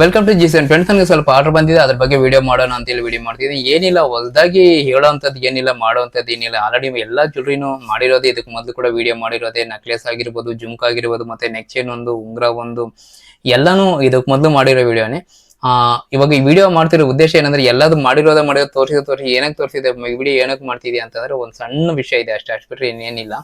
Welcome to ಜಿ ಸೆನ್ friends ನನಗೆ ಸ್ವಲ್ಪ ಆರ್ಡರ್ ಬಂದಿದೆ. ಅದ್ರ ಬಗ್ಗೆ ವಿಡಿಯೋ ಮಾಡೋಣ ಅಂತ ಹೇಳಿ ವಿಡಿಯೋ ಮಾಡ್ತಿದ್ದೀನಿ. ಏನಿಲ್ಲ ಹೊಸದಾಗಿ ಹೇಳೋವಂಥದ್ದು ಏನಿಲ್ಲ ಮಾಡೋವಂಥದ್ದು ಏನಿಲ್ಲ. ಆಲ್ರೆಡಿ ಎಲ್ಲ ಜ್ಯುವೆಲ್ರಿನೂ ಮಾಡಿರೋದೇ, ಇದಕ್ಕೆ ಮೊದಲು ಕೂಡ ವಿಡಿಯೋ ಮಾಡಿರೋದೇ. ನೆಕ್ಲೆಸ್ ಆಗಿರ್ಬೋದು, ಜುಮ್ಕ್ ಆಗಿರ್ಬೋದು, ಮತ್ತೆ ನೆಕ್ ಚೈನ್ ಒಂದು, ಉಂಗುರ ಒಂದು, ಎಲ್ಲಾನು ಇದಕ್ಕೆ ಮೊದಲು ಮಾಡಿರೋ ವಿಡಿಯೋನೇ ಆ, ಇವಾಗ ಈ ವಿಡಿಯೋ ಮಾಡ್ತಿರೋ ಉದ್ದೇಶ ಏನಂದ್ರೆ ಎಲ್ಲದು ಮಾಡಿರೋದ ಮಾಡಿರೋ ತೋರಿಸಿದ, ತೋರಿಸಿ ಏನಕ್ಕೆ ತೋರಿಸಿದೆ ವಿಡಿಯೋ ಏನಕ್ಕೆ ಮಾಡ್ತಿದ್ಯಾ ಅಂತಂದ್ರೆ ಒಂದು ಸಣ್ಣ ವಿಷಯ ಇದೆ ಅಷ್ಟೇ, ಅಷ್ಟು ಬಿಟ್ರೆ ಇನ್ನೇನಿಲ್ಲ.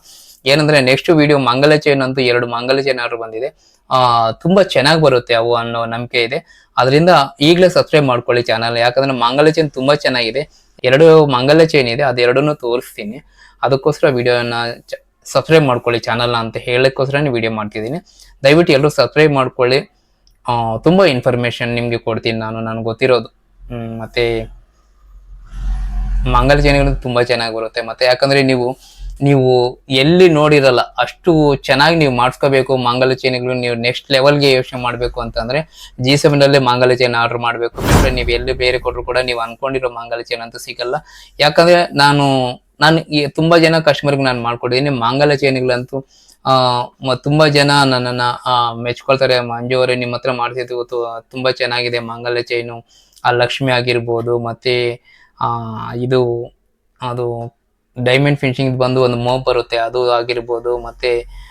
ಏನಂದ್ರೆ ನೆಕ್ಸ್ಟ್ ವಿಡಿಯೋ ಮಂಗಲ ಚೈನ್ ಅಂತೂ ಎರಡು ಮಂಗಲ ಚೈನ್ ಆರ್ಡರ್ ಬಂದಿದೆ. ಆ, ತುಂಬಾ ಚೆನ್ನಾಗಿ ಬರುತ್ತೆ ಅವು ಅನ್ನೋ ನಂಬಿಕೆ ಇದೆ. ಅದರಿಂದ ಈಗಲೇ ಸಬ್ಸ್ಕ್ರೈಬ್ ಮಾಡ್ಕೊಳ್ಳಿ ಚಾನಲ್ ಯಾಕಂದ್ರೆ ಮಂಗಲ ಚೈನ್ ತುಂಬಾ ಚೆನ್ನಾಗಿದೆ. ಎರಡು ಮಂಗಲ ಚೈನ್ ಇದೆ, ಅದೆರಡನ್ನೂ ತೋರಿಸ್ತೀನಿ. ಅದಕ್ಕೋಸ್ಕರ ವಿಡಿಯೋನ ಸಬ್ಸ್ಕ್ರೈಬ್ ಮಾಡ್ಕೊಳ್ಳಿ ಚಾನಲ್ನ ಅಂತ ಹೇಳಕ್ಕೋಸ್ಕರ ವಿಡಿಯೋ ಮಾಡ್ತಿದ್ದೀನಿ. ದಯವಿಟ್ಟು ಎಲ್ಲರೂ ಸಬ್ಸ್ಕ್ರೈಬ್ ಮಾಡ್ಕೊಳ್ಳಿ. ತುಂಬಾ ಇನ್ಫಾರ್ಮೇಶನ್ ನಿಮಗೆ ಕೊಡ್ತೀನಿ ನಾನು, ನನಗೆ ಗೊತ್ತಿರೋದು. ಮತ್ತು ಮಂಗಲ ಚೈನ್ಗಳು ತುಂಬಾ ಚೆನ್ನಾಗಿ ಬರುತ್ತೆ. ಮತ್ತೆ ಯಾಕಂದ್ರೆ ನೀವು ನೀವು ಎಲ್ಲಿ ನೋಡಿರಲ್ಲ, ಅಷ್ಟು ಚೆನ್ನಾಗಿ ನೀವು ಮಾಡಿಸ್ಕೋಬೇಕು ಮಂಗಲ ಚೈನಿಗಳು ನೀವು ನೆಕ್ಸ್ಟ್ ಲೆವೆಲ್ಗೆ ಯೋಚನೆ ಮಾಡಬೇಕು ಅಂತಂದ್ರೆ ಜಿ ಸೆವೆನಲ್ಲೇ ಮಂಗಲ ಚೈನ್ ಆರ್ಡರ್ ಮಾಡಬೇಕು. ಬಿಟ್ಟರೆ ನೀವು ಎಲ್ಲಿ ಬೇರೆ ಕೊಟ್ಟರು ಕೂಡ ನೀವು ಅನ್ಕೊಂಡಿರೋ ಮಂಗಲ ಚೈನ್ ಅಂತ ಸಿಗಲ್ಲ. ಯಾಕಂದ್ರೆ ನಾನು ನಾನು ತುಂಬಾ ಜನ ಕಸ್ಟಮರ್ಗೆ ನಾನು ಮಾಡ್ಕೊಟ್ಟಿದ್ದೀನಿ. ಮಂಗಲ ಚೈನಿಗಳಂತೂ ತುಂಬಾ ಜನ ನನ್ನನ್ನ ಆ, ಮೆಚ್ಕೊಳ್ತಾರೆ. ಮಂಜು ಅವರೇ ನಿಮ್ಮ ಹತ್ರ ಮಾಡ್ತಿದ್ದು ತು- ತುಂಬಾ ಚೆನ್ನಾಗಿದೆ. ಮಂಗಲ ಚೈನು ಆ ಲಕ್ಷ್ಮಿ ಆಗಿರ್ಬೋದು ಮತ್ತೆ ಆ ಇದು ಅದು ಡೈಮಂಡ್ ಫಿನಿಶಿಂಗ್ ಬಂದು ಒಂದು ಮೋ ಬರುತ್ತೆ ಅದು ಆಗಿರ್ಬೋದು ಮತ್ತೆ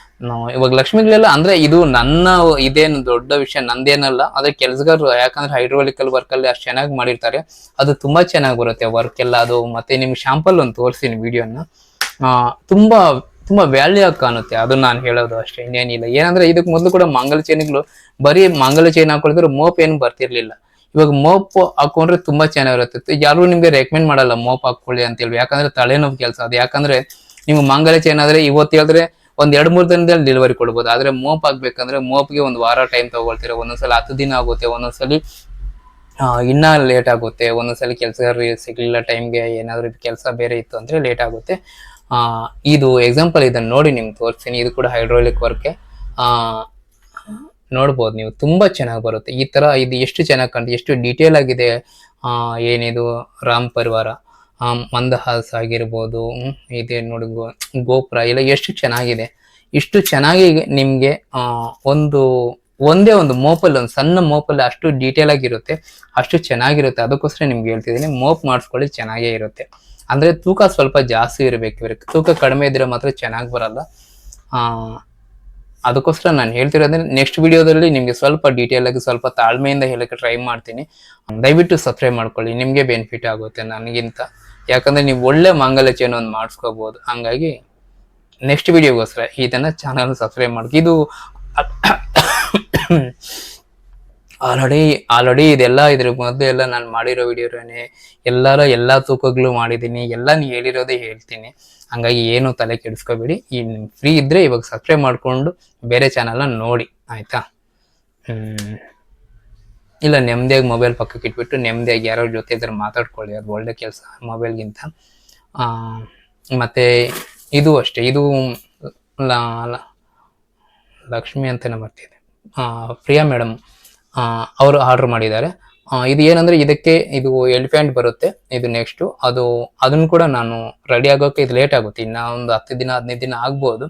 ಇವಾಗ ಲಕ್ಷ್ಮಿಗಳೆಲ್ಲ ಅಂದ್ರೆ ಇದು ನನ್ನ ಇದೇನು ದೊಡ್ಡ ವಿಷಯ ನಂದೇನಲ್ಲ. ಅದೇ ಕೆಲ್ಸಗಾರರು ಯಾಕಂದ್ರೆ ಹೈಡ್ರೋಲಿಕಲ್ ವರ್ಕ್ ಅಲ್ಲಿ ಅಷ್ಟು ಚೆನ್ನಾಗಿ ಮಾಡಿರ್ತಾರೆ. ಅದು ತುಂಬಾ ಚೆನ್ನಾಗಿ ಬರುತ್ತೆ ವರ್ಕ್ ಎಲ್ಲ. ಅದು ಮತ್ತೆ ನಿಮ್ಗೆ ಶಾಂಪಲ್ ಒಂದು ತೋರಿಸ್ತೀನಿ ವಿಡಿಯೋನ ತುಂಬಾ ತುಂಬಾ ವ್ಯಾಲ್ಯೂ ಆಗಿ ಕಾಣುತ್ತೆ. ಅದು ನಾನು ಹೇಳೋದು ಅಷ್ಟೇ, ಇನ್ನೇನಿಲ್ಲ. ಏನಂದ್ರೆ ಇದಕ್ಕೆ ಮೊದಲು ಕೂಡ ಮಂಗಲ ಚೈನ್ಗಳು ಬರೀ ಮಂಗಲ ಚೈನ್ ಹಾಕೊಳಿದ್ರು ಮೋಪ್ ಏನು ಬರ್ತಿರ್ಲಿಲ್ಲ. ಇವಾಗ ಮೋಪ್ ಹಾಕೊಂಡ್ರೆ ತುಂಬಾ ಚೆನ್ನಾಗಿರುತ್ತೆ ಯಾರು ನಿಮ್ಗೆ ರೆಕಮೆಂಡ್ ಮಾಡಲ್ಲ ಮೋಪ್ ಹಾಕೊಳ್ಳಿ ಅಂತ ಹೇಳಿ ಯಾಕಂದ್ರೆ ತಲೆನೋವು ಕೆಲಸ. ಅದು ಯಾಕಂದ್ರೆ ನಿಮ್ಗೆ ಮಂಗಲ ಚೈನ್ ಆದ್ರೆ ಇವತ್ತು ಹೇಳಿದ್ರೆ ಒಂದ್ ಎರಡ್ ಮೂರ್ ದಿನದಲ್ಲಿ ಡೆಲಿವರಿ ಕೊಡ್ಬೋದು. ಆದ್ರೆ ಮೋಪ್ ಆಗ್ಬೇಕಂದ್ರೆ ಮೋಪ್ಗೆ ಒಂದ್ ವಾರ ಟೈಮ್ ತಗೊಳ್ತೀರ. ಒಂದೊಂದ್ಸಲ ಹತ್ತು ದಿನ ಆಗುತ್ತೆ, ಒಂದೊಂದ್ಸಲಿ ಇನ್ನ ಲೇಟ್ ಆಗುತ್ತೆ. ಒಂದೊಂದ್ಸಲಿ ಕೆಲಸ ಸಿಗ್ಲಿಲ್ಲ ಟೈಮ್ಗೆ ಏನಾದ್ರು ಕೆಲಸ ಬೇರೆ ಇತ್ತು ಅಂದ್ರೆ ಲೇಟ್ ಆಗುತ್ತೆ. ಇದು ಎಕ್ಸಾಂಪಲ್ ಇದನ್ನು ನೋಡಿ ನಿಮ್ಗೆ ತೋರಿಸ್ತೀನಿ. ಇದು ಕೂಡ ಹೈಡ್ರೋಲಿಕ್ ವರ್ಕೆ ನೋಡ್ಬೋದು ನೀವು, ತುಂಬ ಚೆನ್ನಾಗಿ ಬರುತ್ತೆ. ಈ ಥರ ಇದು ಎಷ್ಟು ಚೆನ್ನಾಗಿ ಕಾಣ್ತದೆ, ಎಷ್ಟು ಡೀಟೇಲ್ ಆಗಿದೆ. ಏನಿದು, ರಾಮ್ ಪರಿವಾರ. ಮಂದಹಾಸ್ ಆಗಿರ್ಬೋದು ಇದೆ ನೋಡಿ ಗೋಪುರ, ಎಲ್ಲ ಎಷ್ಟು ಚೆನ್ನಾಗಿದೆ. ಇಷ್ಟು ಚೆನ್ನಾಗಿ ನಿಮಗೆ ಒಂದು, ಒಂದೇ ಒಂದು ಮೋಪಲ್, ಒಂದು ಸಣ್ಣ ಮೋಪಲ್ಲಿ ಅಷ್ಟು ಡೀಟೇಲ್ ಆಗಿರುತ್ತೆ. ಅಷ್ಟು ಚೆನ್ನಾಗಿರುತ್ತೆ. ಅದಕ್ಕೋಸ್ಕರ ನಿಮ್ಗೆ ಹೇಳ್ತಿದ್ದೀನಿ, ಮೋಪ್ ಮಾಡಿಸ್ಕೊಳ್ಳಿ, ಚೆನ್ನಾಗೇ ಇರುತ್ತೆ. ಅಂದ್ರೆ ತೂಕ ಸ್ವಲ್ಪ ಜಾಸ್ತಿ ಇರಬೇಕು ಇವ್ರಿಗೆ. ತೂಕ ಕಡಿಮೆ ಇದ್ರೆ ಮಾತ್ರ ಚೆನ್ನಾಗಿ ಬರಲ್ಲ. ಅದಕ್ಕೋಸ್ಕರ ನಾನು ಹೇಳ್ತಿರೋದ್ರೆ ನೆಕ್ಸ್ಟ್ ವಿಡಿಯೋದಲ್ಲಿ ನಿಮಗೆ ಸ್ವಲ್ಪ ಡೀಟೇಲ್ ಆಗಿ ಸ್ವಲ್ಪ ತಾಳ್ಮೆಯಿಂದ ಹೇಳಕ್ಕೆ ಟ್ರೈ ಮಾಡ್ತೀನಿ. ದಯವಿಟ್ಟು ಸಬ್ಸ್ಕ್ರೈಬ್ ಮಾಡ್ಕೊಳ್ಳಿ, ನಿಮಗೆ ಬೆನಿಫಿಟ್ ಆಗುತ್ತೆ ನನಗಿಂತ. ಯಾಕಂದ್ರೆ ನೀವು ಒಳ್ಳೆ ಮಾಂಗಲ್ಯ ಒಂದು ಮಾಡಿಸ್ಕೋಬಹುದು ಹಂಗಾಗಿ ನೆಕ್ಸ್ಟ್ ವಿಡಿಯೋಗೋಸ್ಕರ ಇದನ್ನ ಚಾನಲ್ ಸಬ್ಸ್ಕ್ರೈಬ್ ಮಾಡಿ ಇದು ಆಲ್ರೆಡಿ ಆಲ್ರೆಡಿ ಇದೆಲ್ಲ ಇದ್ರ ಮೊದಲು ಎಲ್ಲ ನಾನು ಮಾಡಿರೋ ವಿಡಿಯೋನೇ ಎಲ್ಲರ ಎಲ್ಲ ತೂಕಗಳು ಮಾಡಿದ್ದೀನಿ, ಎಲ್ಲ ನೀವು ಹೇಳಿರೋದೇ ಹೇಳ್ತೀನಿ. ಹಂಗಾಗಿ ಏನು ತಲೆ ಕೆಡಿಸ್ಕೋಬೇಡಿ. ಈ ಫ್ರೀ ಇದ್ರೆ ಇವಾಗ ಸಬ್ಸ್ಕ್ರೈಬ್ ಮಾಡಿಕೊಂಡು ಬೇರೆ ಚಾನಲ್ನ ನೋಡಿ, ಆಯಿತಾ? ಇಲ್ಲ ನೆಮ್ಮದಿಯಾಗಿ ಮೊಬೈಲ್ ಪಕ್ಕಕ್ಕೆ ಇಟ್ಬಿಟ್ಟು ನೆಮ್ಮದಿಯಾಗಿ ಯಾರೋ ಜೊತೆ ಇದ್ರೆ ಮಾತಾಡ್ಕೊಳ್ಳಿ, ಅದು ಒಳ್ಳೆ ಕೆಲಸ ಮೊಬೈಲ್ಗಿಂತ ಮತ್ತು ಇದು ಅಷ್ಟೇ, ಇದು ಲಕ್ಷ್ಮಿ ಅಂತಲೇ ಬರ್ತಿದೆ. ಪ್ರಿಯಾ ಮೇಡಮ್ ಅವರು ಆರ್ಡರ್ ಮಾಡಿದ್ದಾರೆ. ಇದು ಏನಂದ್ರೆ ಇದಕ್ಕೆ ಇದು ಎಲಿಫೆಂಟ್ ಬರುತ್ತೆ. ಇದು ನೆಕ್ಸ್ಟ್ ಅದು, ಅದನ್ನು ಕೂಡ ನಾನು ರೆಡಿ ಆಗೋಕೆ ಇದು ಲೇಟ್ ಆಗುತ್ತೆ. ಇನ್ನ ಒಂದು ಹತ್ತು ದಿನ, ಹದಿನೈದು ದಿನ ಆಗ್ಬೋದು.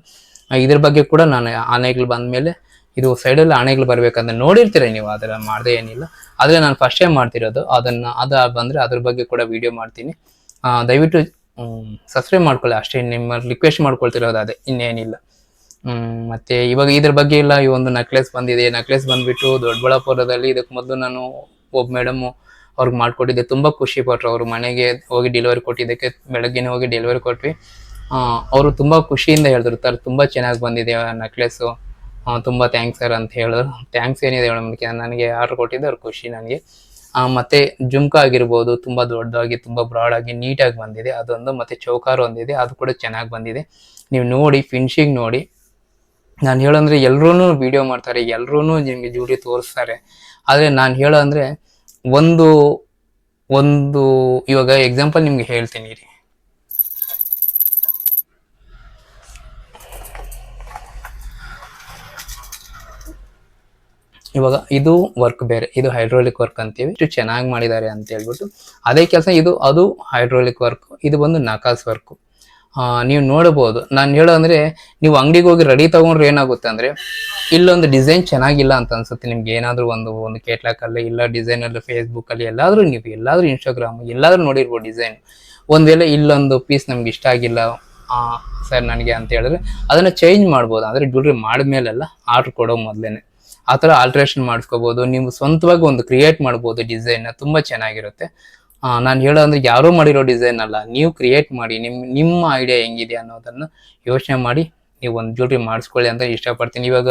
ಇದ್ರ ಬಗ್ಗೆ ಕೂಡ ನಾನು ಆನೆಗಳು ಬಂದಮೇಲೆ ಇದು ಸೈಡಲ್ಲಿ ಆನೆಗಳು ಬರಬೇಕಂದ್ರೆ ನೋಡಿರ್ತೀರ ನೀವು, ಅದರ ಮಾಡದೆ ಏನಿಲ್ಲ. ಆದರೆ ನಾನು ಫಸ್ಟ್ ಟೈಮ್ ಮಾಡ್ತಿರೋದು. ಅದನ್ನು, ಅದು ಬಂದರೆ ಅದ್ರ ಬಗ್ಗೆ ಕೂಡ ವಿಡಿಯೋ ಮಾಡ್ತೀನಿ. ದಯವಿಟ್ಟು ಸಬ್ಸ್ಕ್ರೈಬ್ ಮಾಡ್ಕೊಳ್ಳಿ. ಅಷ್ಟೇ ನಿಮ್ಮ ರಿಕ್ವೆಸ್ಟ್ ಮಾಡ್ಕೊಳ್ತಿರೋದು ಅದೇ, ಇನ್ನೇನಿಲ್ಲ. ಮತ್ತೆ ಇವಾಗ ಇದ್ರ ಬಗ್ಗೆ ಇಲ್ಲ ಈ ಒಂದು ನೆಕ್ಲೆಸ್ ಬಂದಿದೆ. ನೆಕ್ಲೆಸ್ ಬಂದ್ಬಿಟ್ಟು ದೊಡ್ಡಬಳ್ಳಾಪುರದಲ್ಲಿ ಇದಕ್ಕೆ ಮೊದಲು ನಾನು ಒಬ್ಬ ಮೇಡಮ್ ಅವ್ರಿಗೆ ಮಾಡ್ಕೊಟ್ಟಿದ್ದೆ. ತುಂಬಾ ಖುಷಿ ಪಟ್ರು ಅವ್ರ ಮನೆಗೆ ಹೋಗಿ ಡೆಲಿವರಿ ಕೊಟ್ಟಿದ್ದಕ್ಕೆ. ಬೆಳಗ್ಗೆನೆ ಹೋಗಿ ಡೆಲಿವರಿ ಕೊಟ್ವಿ. ಅವರು ತುಂಬಾ ಖುಷಿಯಿಂದ ಹೇಳಿದ್ರು, ಸರ್, ತುಂಬಾ ಚೆನ್ನಾಗಿ ಬಂದಿದೆ ನೆಕ್ಲೆಸ್ ತುಂಬಾ ಥ್ಯಾಂಕ್ಸ್ ಸರ್, ಅಂತ ಹೇಳಿದ್ರು. ಥ್ಯಾಂಕ್ಸ್ ಏನಿದೆ ಮೇಡಮ್ ನನಗೆ ಆರ್ಡರ್ ಕೊಟ್ಟಿದ್ದೆ, ಅವ್ರ ಖುಷಿ ನನಗೆ. ಮತ್ತೆ ಜುಮ್ಕ ಆಗಿರ್ಬೋದು, ತುಂಬಾ ದೊಡ್ಡದಾಗಿ, ತುಂಬಾ ಬ್ರಾಡ್ ಆಗಿ ನೀಟಾಗಿ ಬಂದಿದೆ. ಅದೊಂದು ಮತ್ತೆ ಚೌಕಾರ ಒಂದಿದೆ. ಅದು ಕೂಡ ಚೆನ್ನಾಗಿ ಬಂದಿದೆ. ನೀವು ನೋಡಿ ಫಿನಿಶಿಂಗ್ ನೋಡಿ ನಾನು ಹೇಳಂದ್ರೆ ಎಲ್ಲರೂ ವಿಡಿಯೋ ಮಾಡ್ತಾರೆ ಎಲ್ಲರೂ ನಿಮಗೆ ಜೂಡಿ ತೋರಿಸ್ತಾರೆ. ಆದರೆ ನಾನು ಹೇಳೋ ಅಂದರೆ ಒಂದು ಒಂದು, ಇವಾಗ ಎಕ್ಸಾಂಪಲ್ ನಿಮ್ಗೆ ಹೇಳ್ತೀನಿ ರೀ ಇವಾಗ ಇದು ವರ್ಕ್ ಬೇರೆ, ಇದು ಹೈಡ್ರೋಲಿಕ್ ವರ್ಕ್ ಅಂತೀವಿ. ಇಷ್ಟು ಚೆನ್ನಾಗಿ ಮಾಡಿದ್ದಾರೆ ಅಂತ ಹೇಳ್ಬಿಟ್ಟು ಅದೇ ಕೆಲಸ ಇದು, ಅದು ಹೈಡ್ರೋಲಿಕ್ ವರ್ಕ್ ಇದು ಬಂದು ನಕಾಸ್ ವರ್ಕ್ ನೀವು ನೋಡಬಹುದು. ನಾನು ಹೇಳೋದಂದ್ರೆ, ನೀವು ಅಂಗಡಿಗೆ ಹೋಗಿ ರೆಡಿ ತಗೊಂಡ್ರೆ ಏನಾಗುತ್ತೆ ಅಂದ್ರೆ, ಇಲ್ಲೊಂದು ಡಿಸೈನ್ ಚೆನ್ನಾಗಿಲ್ಲ ಅಂತ ಅನ್ಸುತ್ತೆ ನಿಮ್ಗೆ. ಏನಾದ್ರೂ ಒಂದು ಒಂದು ಕೇಟ್ಲಾಕ್ ಅಲ್ಲಿ ಇಲ್ಲ ಡಿಸೈನ್ ಅಲ್ಲಿ ಫೇಸ್ಬುಕ್ ಅಲ್ಲಿ ಎಲ್ಲಾದ್ರೂ ನೀವು, ಎಲ್ಲಾದ್ರೂ ಇನ್ಸ್ಟಾಗ್ರಾಮ್ ಎಲ್ಲಾದ್ರೂ ನೋಡಿರ್ಬೋದು ಡಿಸೈನ್ ಒಂದ್ ವೇಳೆ ಇಲ್ಲೊಂದು ಪೀಸ್ ನಮ್ಗೆ ಇಷ್ಟ ಆಗಿಲ್ಲ ಸರ್ ನನಗೆ ಅಂತ ಹೇಳಿದ್ರೆ, ಅದನ್ನ ಚೇಂಜ್ ಮಾಡ್ಬೋದು. ಅಂದ್ರೆ ಜ್ಯುವೆಲ್ರಿ ಮಾಡಿದ್ಮೇಲೆಲ್ಲ ಆರ್ಡರ್ ಕೊಡೋ ಮೊದಲೇನೆ. ಆ ಥರ ಆಲ್ಟ್ರೇಷನ್ ಮಾಡಿಸ್ಕೋಬೋದು. ನೀವು ಸ್ವಂತವಾಗಿ ಒಂದು ಕ್ರಿಯೇಟ್ ಮಾಡ್ಬೋದು ಡಿಸೈನ್ನ ತುಂಬ ಚೆನ್ನಾಗಿರುತ್ತೆ. ನಾನು ಹೇಳೋ ಅಂದ್ರೆ ಯಾರು ಮಾಡಿರೋ ಡಿಸೈನ್ ಅಲ್ಲ. ನೀವು ಕ್ರಿಯೇಟ್ ಮಾಡಿ, ನಿಮ್, ನಿಮ್ಮ ಐಡಿಯಾ ಹೆಂಗಿದೆ ಅನ್ನೋದನ್ನ ಯೋಚನೆ ಮಾಡಿ, ನೀವು ಒಂದು ಜ್ಯುವೆಲ್ರಿ ಮಾಡಿಸ್ಕೊಳ್ಳಿ ಅಂತ ಇಷ್ಟಪಡ್ತೀನಿ. ಇವಾಗ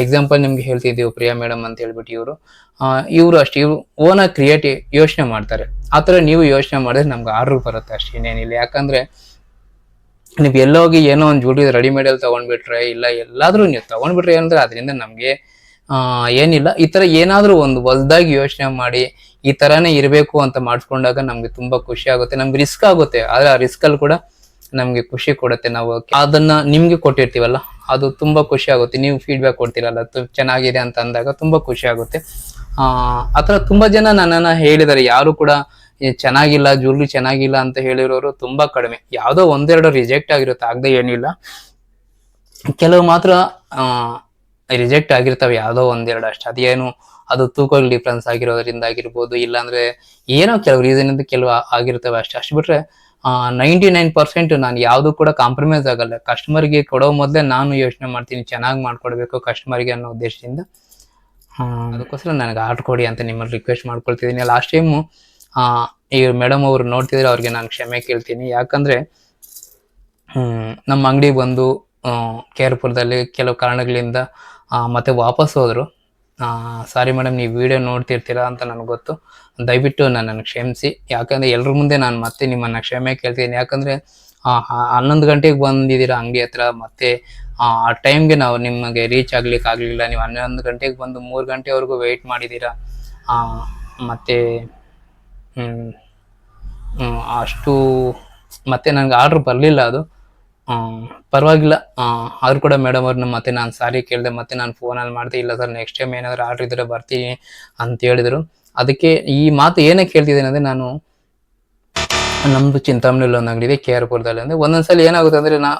ಎಕ್ಸಾಂಪಲ್ ನಿಮ್ಗೆ ಹೇಳ್ತಿದ್ದೀವಿ ಪ್ರಿಯಾ ಮೇಡಮ್ ಅಂತ ಹೇಳ್ಬಿಟ್ಟು ಇವರು. ಇವರು ಅಷ್ಟೇ, ಇವರು ಓನಾಗಿ ಕ್ರಿಯೇಟ್ ಯೋಚನೆ ಮಾಡ್ತಾರೆ. ಆ ಥರ ನೀವು ಯೋಚನೆ ಮಾಡಿದ್ರೆ ನಮ್ಗೆ ಆರ್ಡರ್ ಬರುತ್ತೆ ಅಷ್ಟೇ, ಇನ್ನೇನಿಲ್ಲ. ಯಾಕಂದ್ರೆ ನೀವು ಎಲ್ಲೋಗಿ ಏನೋ ಒಂದು ಜ್ಯುವೆಲ್ರಿ ರೆಡಿಮೇಡ್ ಅಲ್ಲಿ ತಗೊಂಡ್ಬಿಟ್ರೆ, ಇಲ್ಲ ಎಲ್ಲಾದ್ರೂ ನೀವು ತೊಗೊಂಡ್ಬಿಟ್ರೆ ಏನಂದ್ರೆ, ಅದರಿಂದ ನಮಗೆ ಏನಿಲ್ಲ. ಈ ಥರ ಏನಾದರೂ ಒಂದು ಹೊಸದಾಗಿ ಯೋಚನೆ ಮಾಡಿ ಈ ತರಾನೇ ಇರಬೇಕು ಅಂತ ಮಾಡಿಸ್ಕೊಂಡಾಗ ನಮ್ಗೆ ತುಂಬಾ ಖುಷಿ ಆಗುತ್ತೆ. ನಮ್ಗೆ ರಿಸ್ಕ್ ಆಗುತ್ತೆ, ಆದ್ರೆ ಆ ರಿಸ್ಕ್ ಅಲ್ಲಿ ಕೂಡ ನಮ್ಗೆ ಖುಷಿ ಕೊಡುತ್ತೆ ನಾವು ಅದನ್ನ ನಿಮ್ಗೆ ಕೊಟ್ಟಿರ್ತೀವಲ್ಲ, ಅದು ತುಂಬಾ ಖುಷಿ ಆಗುತ್ತೆ. ನೀವು ಫೀಡ್ಬ್ಯಾಕ್ ಕೊಡ್ತೀರಲ್ಲ ಚೆನ್ನಾಗಿದೆ ಅಂತ ಅಂದಾಗ ತುಂಬಾ ಖುಷಿ ಆಗುತ್ತೆ. ಆ ಆತರ ತುಂಬಾ ಜನ ನನ್ನನ್ನ ಹೇಳಿದ್ದಾರೆ ಯಾರು ಕೂಡ ಚೆನ್ನಾಗಿಲ್ಲ ಜ್ಯುವೆಲ್ರಿ ಚೆನ್ನಾಗಿಲ್ಲ ಅಂತ ಹೇಳಿರೋರು ತುಂಬಾ ಕಡಿಮೆ. ಯಾವ್ದೋ ಒಂದೆರಡು ರಿಜೆಕ್ಟ್ ಆಗಿರುತ್ತೆ, ಆಗದೆ ಏನಿಲ್ಲ. ಕೆಲವು ಮಾತ್ರ ರಿಜೆಕ್ಟ್ ಆಗಿರ್ತವೆ, ಯಾವುದೋ ಒಂದೆರಡು ಅಷ್ಟೇ. ಅದೇನು ಅದು ತೂಕಗಳು ಡಿಫ್ರೆನ್ಸ್ ಆಗಿರೋದ್ರಿಂದ ಆಗಿರ್ಬೋದು, ಇಲ್ಲಾಂದ್ರೆ ಏನೋ ಕೆಲವು ರೀಸನ್ ಇಂದ ಕೆಲವು ಆಗಿರ್ತವೆ ಅಷ್ಟೇ. ಅಷ್ಟು ಬಿಟ್ರೆ ನೈಂಟಿ ನೈನ್ ಪರ್ಸೆಂಟ್ ನಾನು ಯಾವುದು ಕೂಡ ಕಾಂಪ್ರಮೈಸ್ ಆಗಲ್ಲ. ಕಸ್ಟಮರ್ಗೆ ಕೊಡೋ ಮೊದಲೇ ನಾನು ಯೋಚನೆ ಮಾಡ್ತೀನಿ, ಚೆನ್ನಾಗಿ ಮಾಡ್ಕೊಡ್ಬೇಕು ಕಸ್ಟಮರ್ಗೆ ಅನ್ನೋ ಉದ್ದೇಶದಿಂದ. ಅದಕ್ಕೋಸ್ಕರ ನನಗೆ ಆರ್ಡರ್ ಕೊಡಿ ಅಂತ ನಿಮ್ಮಲ್ಲಿ ರಿಕ್ವೆಸ್ಟ್ ಮಾಡ್ಕೊಳ್ತಿದ್ದೀನಿ. ಲಾಸ್ಟ್ ಟೈಮು ಈ ಮೇಡಮ್ ಅವರು ನೋಡ್ತಿದ್ರೆ ಅವ್ರಿಗೆ ನಾನು ಕ್ಷಮೆ ಕೇಳ್ತೀನಿ. ಯಾಕಂದ್ರೆ ನಮ್ಮ ಅಂಗಡಿ ಬಂದು ಕೇರ್ಪುರದಲ್ಲಿ ಕೆಲವು ಕಾರಣಗಳಿಂದ ಮತ್ತೆ ವಾಪಸ್ ಹೋದ್ರು. ಸಾರಿ ಮೇಡಮ್ ನೀವು ವಿಡಿಯೋ ನೋಡ್ತಿರ್ತೀರಾ ಅಂತ ನನಗೆ ಗೊತ್ತು. ದಯವಿಟ್ಟು ನನ್ನನ್ನು ಕ್ಷಮಿಸಿ. ಯಾಕಂದ್ರೆ ಎಲ್ಲರ ಮುಂದೆ ನಾನು ಮತ್ತೆ ನಿಮ್ಮನ್ನು ಕ್ಷಮೆ ಕೇಳ್ತೀನಿ ಯಾಕಂದರೆ ಹನ್ನೊಂದು ಗಂಟೆಗೆ ಬಂದಿದ್ದೀರಾ ಅಂಗಡಿ ಹತ್ರ, ಮತ್ತೆ, ಆ ಟೈಮ್ಗೆ ನಾವು ನಿಮಗೆ ರೀಚ್ ಆಗ್ಲಿಕ್ಕೆ ಆಗಲಿಲ್ಲ. ನೀವು ಹನ್ನೊಂದು ಗಂಟೆಗೆ ಬಂದು ಮೂರು ಗಂಟೆವರೆಗೂ ವೆಯ್ಟ್ ಮಾಡಿದ್ದೀರಾ. ಮತ್ತೆ ಅಷ್ಟು, ಮತ್ತೆ ನನಗೆ ಆರ್ಡ್ರ್ ಬರಲಿಲ್ಲ ಅದು. ಪರವಾಗಿಲ್ಲ. ಆದರೂ ಕೂಡ ಮೇಡಮ್ ಅವ್ರನ್ನ ಮತ್ತೆ ನಾನು ಸಾರಿ ಕೇಳಿದೆ ಮತ್ತೆ ನಾನು ಫೋನಲ್ಲಿ ಮಾಡಿದೆ ಇಲ್ಲ ಸರ್ ನೆಕ್ಸ್ಟ್ ಟೈಮ್ ಏನಾದರೂ ಆರ್ಡ್ರ್ ಇದ್ರೆ ಬರ್ತೀನಿ ಅಂತ ಹೇಳಿದ್ರು. ಅದಕ್ಕೆ ಈ ಮಾತು ಏನಕ್ಕೆ ಕೇಳ್ತಿದ್ದೇನೆ ಅಂದರೆ ನಾನು ನಮ್ಮದು ಚಿಂತಾಮಣಿಯಲ್ಲಿ ಒಂದು ಅಂಗಡಿ ಇದೆ ಕೆ ಆರ್ ಪುರದಲ್ಲಿ ಅಂದ್ರೆ ಒಂದೊಂದ್ಸಲಿ ಏನಾಗುತ್ತೆ ಅಂದ್ರೆ ನಾ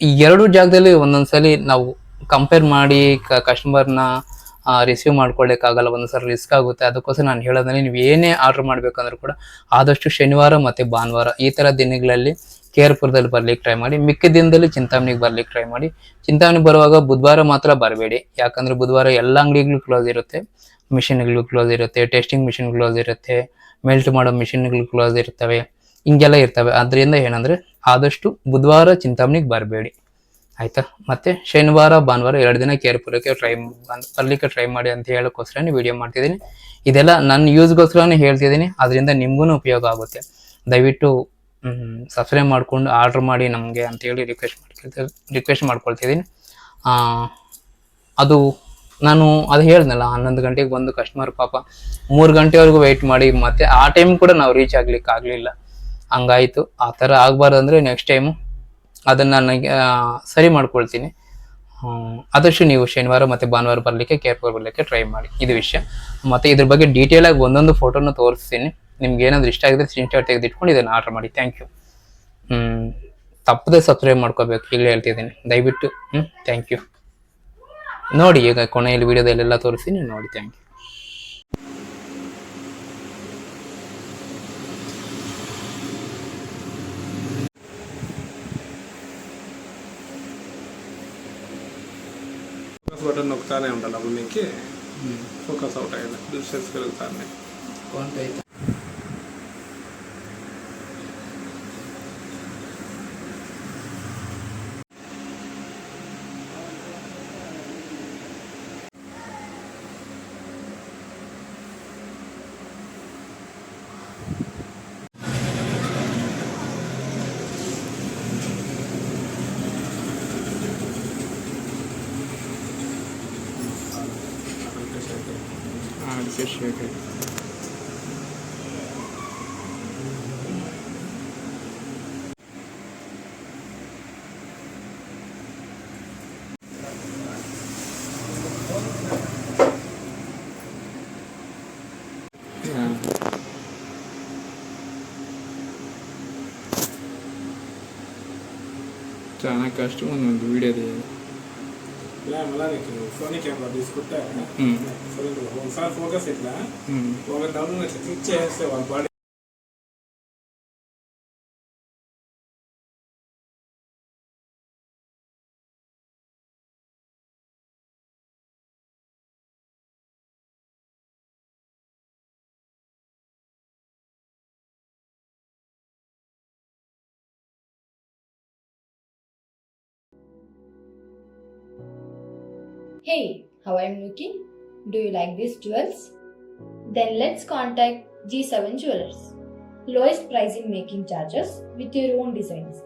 ಈ ಎರಡು ಜಾಗದಲ್ಲಿ ಒಂದೊಂದ್ಸಲಿ ನಾವು ಕಂಪೇರ್ ಮಾಡಿ ಕಸ್ಟಮರ್ನ ರಿಸೀವ್ ಮಾಡ್ಕೊಳ್ಳಿಕ್ಕಾಗಲ್ಲ ಒಂದೊಂದ್ಸಲ ರಿಸ್ಕ್ ಆಗುತ್ತೆ. ಅದಕ್ಕೋಸ್ಕರ ನಾನು ಹೇಳೋದ್ರೆ ನೀವು ಏನೇ ಆರ್ಡರ್ ಮಾಡ್ಬೇಕಂದ್ರೂ ಕೂಡ ಆದಷ್ಟು ಶನಿವಾರ ಮತ್ತೆ ಭಾನುವಾರ ಈ ತರ ದಿನಗಳಲ್ಲಿ ಕೇರ್ಪುರದಲ್ಲಿ ಬರ್ಲಿಕ್ಕೆ ಟ್ರೈ ಮಾಡಿ, ಮಿಕ್ಕ ದಿನದಲ್ಲಿ ಚಿಂತಾಮಣಿಗೆ ಬರ್ಲಿಕ್ಕೆ ಟ್ರೈ ಮಾಡಿ. ಚಿಂತಾಮಣಿ ಬರುವಾಗ ಬುಧವಾರ ಮಾತ್ರ ಬರಬೇಡಿ. ಯಾಕಂದ್ರೆ ಬುಧವಾರ ಎಲ್ಲ ಅಂಗಡಿಗಳು ಕ್ಲೋಸ್ ಇರುತ್ತೆ. ಮಿಷಿನ್ಗಳು ಕ್ಲೋಸ್ ಇರುತ್ತೆ ಟೆಸ್ಟಿಂಗ್ ಮಿಷಿನ್ ಕ್ಲೋಸ್ ಇರುತ್ತೆ ಮೆಲ್ಟ್ ಮಾಡೋ ಮಿಷಿನ್ಗಳು ಕ್ಲೋಸ್ ಇರ್ತವೆ, ಹಿಂಗೆಲ್ಲ ಇರ್ತವೆ. ಅದರಿಂದ ಏನಂದ್ರೆ ಆದಷ್ಟು ಬುಧವಾರ ಚಿಂತಾಮಣಿಗೆ ಬರಬೇಡಿ. ಆಯ್ತಾ? ಮತ್ತೆ ಶನಿವಾರ, ಭಾನುವಾರ ಎರಡು ದಿನ ಕೇರ್ಪುರಕ್ಕೆ ಟ್ರೈ ಬರ್ಲಿಕ್ಕೆ ಟ್ರೈ ಮಾಡಿ ಅಂತ ಹೇಳೋಕ್ಕೋಸ್ಕರ ವಿಡಿಯೋ ಮಾಡ್ತಿದ್ದೀನಿ. ಇದೆಲ್ಲ ನನ್ನ ಯೂಸ್ಗೋಸ್ಕರನೇ ಹೇಳ್ತಿದ್ದೀನಿ. ಅದರಿಂದ ನಿಮಗೂ ಉಪಯೋಗ ಆಗುತ್ತೆ. ದಯವಿಟ್ಟು ಸಬ್ಸ್ಕ್ರೈಬ್ ಮಾಡ್ಕೊಂಡು ಆರ್ಡ್ರ್ ಮಾಡಿ ನಮಗೆ ಅಂತೇಳಿ ರಿಕ್ವೆಸ್ಟ್ ಮಾಡ್ಕೊಳ್ತಾ ರಿಕ್ವೆಸ್ಟ್ ಮಾಡ್ಕೊಳ್ತಿದ್ದೀನಿ. ಅದು ನಾನು ಅದು ಹೇಳ್ದಲ್ಲ ಹನ್ನೊಂದು ಗಂಟೆಗೆ ಬಂದು ಕಸ್ಟಮರ್ ಪಾಪ ಮೂರು ಗಂಟೆವರೆಗೂ ವೆಯ್ಟ್ ಮಾಡಿ ಮತ್ತೆ ಆ ಟೈಮ್ ಕೂಡ ನಾವು ರೀಚ್ ಆಗ್ಲಿಕ್ಕೆ ಆಗಲಿಲ್ಲ. ಹಂಗಾಯ್ತು. ಆ ಥರ ಆಗಬಾರ್ದು ಅಂದರೆ ನೆಕ್ಸ್ಟ್ ಟೈಮು ಅದನ್ನು ನನಗೆ ಸರಿ ಮಾಡ್ಕೊಳ್ತೀನಿ. ಆದಷ್ಟು ನೀವು ಶನಿವಾರ ಮತ್ತು ಭಾನುವಾರ ಬರಲಿಕ್ಕೆ ಕೇರ್ಫುಲ್ ಬರಲಿಕ್ಕೆ ಟ್ರೈ ಮಾಡಿ. ಇದು ವಿಷಯ. ಮತ್ತು ಇದ್ರ ಬಗ್ಗೆ ಡೀಟೇಲಾಗಿ ಒಂದೊಂದು ಫೋಟೋನ ತೋರಿಸ್ತೀನಿ. ನಿಮ್ಗೆ ಏನಾದ್ರು ಇಷ್ಟ ಆಗಿದ್ರೆ ಸ್ಕ್ರೀನ್ಶಾಟ್ ತೆಗೆದಿಟ್ಕೊಂಡು ಇದನ್ನು ಆರ್ಡರ್ ಮಾಡಿ ಥ್ಯಾಂಕ್ ಯು ಹ್ಮ್ ತಪ್ಪದೆ ಸಬ್ಸ್ಕ್ರೈಬ್ ಮಾಡ್ಕೋಬೇಕು ಇಲ್ಲೇ ಹೇಳ್ತಿದ್ದೀನಿ ದಯವಿಟ್ಟು ಹ್ಮ್ ಥ್ಯಾಂಕ್ ಯು ನೋಡಿ ಈಗ ಕೊನೆಯಲ್ಲಿ ವಿಡಿಯೋದಲ್ಲೆಲ್ಲ ತೋರಿಸ್ತೀನಿ ನೋಡಿ ಥ್ಯಾಂಕ್ ಯು ఫోకస్ బటన్ నొక్కుతానే ఉండాలి అప్పుడు మీకు ఫోకస్ అవుట్ అయ్యేది డిస్టెన్స్ పెరుగుతానే Teşekkür ederim. చాలా కష్టం ఉంది వీడియో తీయాలి ఇలా మళ్ళీ నీకు సోనీ కెమెరా తీసుకుంటే ఒకసారి ఫోకస్ ఇట్లా. ఒక డౌన్ ఇట్లా క్లిక్ చేస్తే వాళ్ళ body Hey, how I'm looking? Do you like these jewels? Then let's contact G7 Jewelers. Lowest pricing making charges with your own designs.